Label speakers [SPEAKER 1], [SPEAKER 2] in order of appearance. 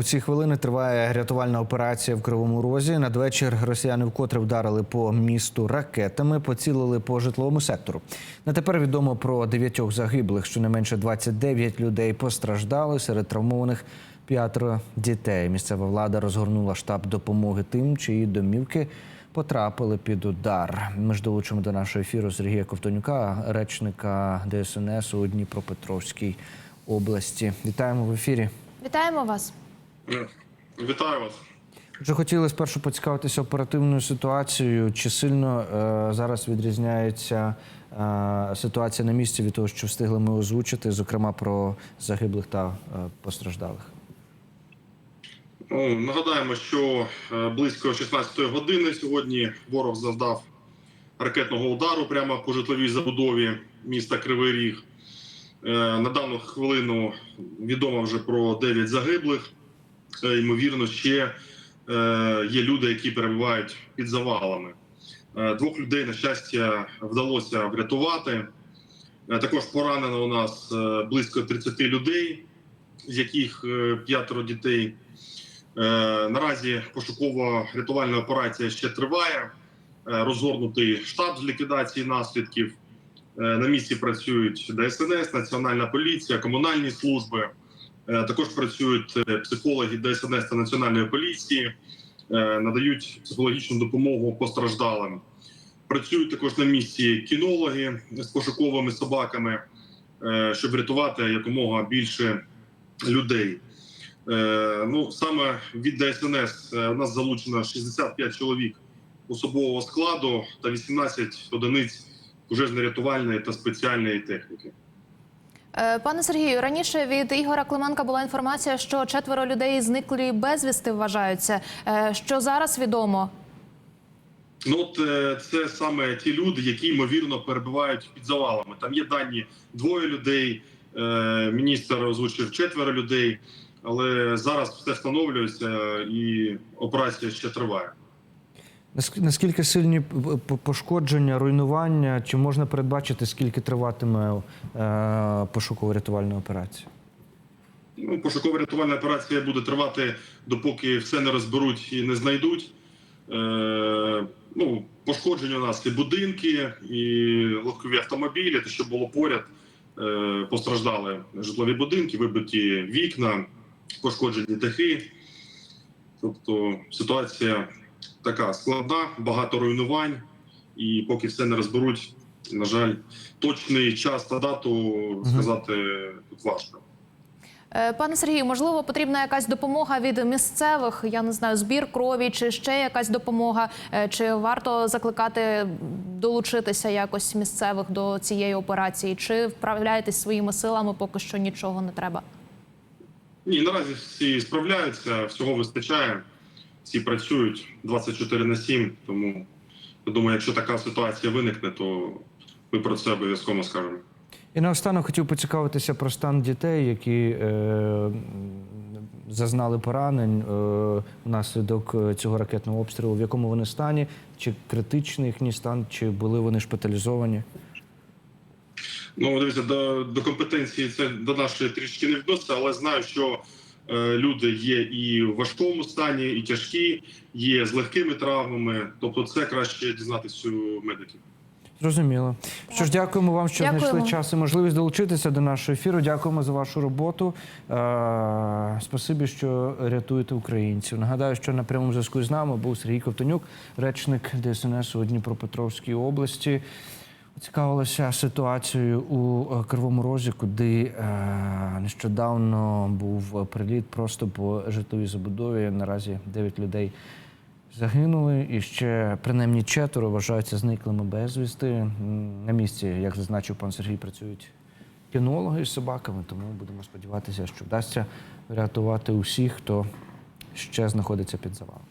[SPEAKER 1] У ці хвилини триває рятувальна операція в Кривому Розі. Надвечір росіяни вкотре вдарили по місту ракетами, поцілили по житловому сектору. На тепер відомо про дев'ятьох загиблих. Щонайменше 29 людей постраждали. Серед травмованих п'ятеро дітей. Місцева влада розгорнула штаб допомоги тим, чиї домівки потрапили під удар. Ми ж долучимо до нашого ефіру Сергія Ковтонюка, речника ДСНС у Дніпропетровській області. Вітаємо в ефірі.
[SPEAKER 2] Вітаємо вас.
[SPEAKER 3] Е, Вітаю вас.
[SPEAKER 1] Вже хотіли спершу поцікавитися оперативною ситуацією. Чи сильно е, зараз відрізняється е, ситуація на місці від того, що встигли ми озвучити, зокрема про загиблих та е, постраждалих?
[SPEAKER 3] Ну, нагадаємо, що е, близько 16-ї години сьогодні ворог завдав ракетного удару прямо по житловій забудові міста Кривий Ріг. Е, На дану хвилину відомо вже про 9 загиблих. Е, Ймовірно, ще е, є люди, які перебувають під завалами. Е, Двох людей, на щастя, вдалося врятувати. Також поранено у нас близько 30 людей, з яких п'ятеро дітей. Наразі пошуково-рятувальна операція ще триває. Розгорнутий штаб з ліквідації наслідків. На місці працюють ДСНС, Національна поліція, комунальні служби. Е, Також працюють е, психологи ДСНС та Національної поліції, е, надають психологічну допомогу постраждалим. Працюють також на місці кінологи з пошуковими собаками, щоб врятувати якомога більше людей. Ну саме від ДСНС у нас залучено 65 чоловік особового складу та 18 одиниць пожежно-рятувальної та спеціальної техніки.
[SPEAKER 2] Е, Пане Сергію, раніше від Ігора Клименка була інформація, що четверо людей зниклі безвісти вважаються. Е, Що зараз відомо?
[SPEAKER 3] Ну от е, це саме ті люди, які ймовірно перебувають під завалами. Там є дані двоє людей. Міністр озвучив четверо людей, але зараз все встановлюється і операція ще триває.
[SPEAKER 1] Наск- Наскільки сильні пошкодження, руйнування? Чи можна передбачити, скільки триватиме е, пошуково-рятувальна операція?
[SPEAKER 3] Ну, пошукова рятувальна операція буде тривати, допоки все не розберуть і не знайдуть. Е, ну, пошкодження у нас і будинки, і легкові автомобілі, те, що було поряд, е, постраждали житлові будинки, вибиті вікна, пошкоджені дахи. Тобто ситуація така складна, багато руйнувань, і поки все не розберуть, на жаль, точний час та дату сказати тут важко.
[SPEAKER 2] Е, Пане Сергію, можливо, потрібна якась допомога від місцевих, я не знаю, збір крові чи ще якась допомога. Е, Чи варто закликати долучитися якось місцевих до цієї операції? Чи вправляєтесь своїми силами, поки що нічого не треба?
[SPEAKER 3] Ні, наразі всі справляються, всього вистачає. Всі працюють 24 на 7, тому я думаю, якщо така ситуація виникне, то ми про це обов'язково скажемо.
[SPEAKER 1] І наостанок хотів поцікавитися про стан дітей, які е, зазнали поранень е, внаслідок е, цього ракетного обстрілу. В якому вони стані? Чи критичний їхній стан, чи були вони шпиталізовані?
[SPEAKER 3] Ну, дивіться, до, до компетенції це до нашої трішки не відноситься, але знаю, що люди є і в важкому стані, і тяжкі, є з легкими травмами. Тобто, це краще дізнатися у медиків.
[SPEAKER 1] Зрозуміло. Що ж, дякуємо вам, що
[SPEAKER 2] Дякуємо.
[SPEAKER 1] знайшли час і можливість долучитися до нашого ефіру. Дякуємо за вашу роботу. Е, Спасибі, що рятуєте українців. Нагадаю, що на прямому зв'язку з нами був Сергій Ковтонюк, речник ДСНС у Дніпропетровській області. Цікавилася ситуацією у е, Кривому Розі, куди е, нещодавно був приліт просто по житловій забудові. Наразі 9 людей загинули, і ще принаймні четверо вважаються зниклими безвісти. На місці, як зазначив пан Сергій, працюють кінологи з собаками, тому будемо сподіватися, що вдасться врятувати усіх, хто ще знаходиться під завалами.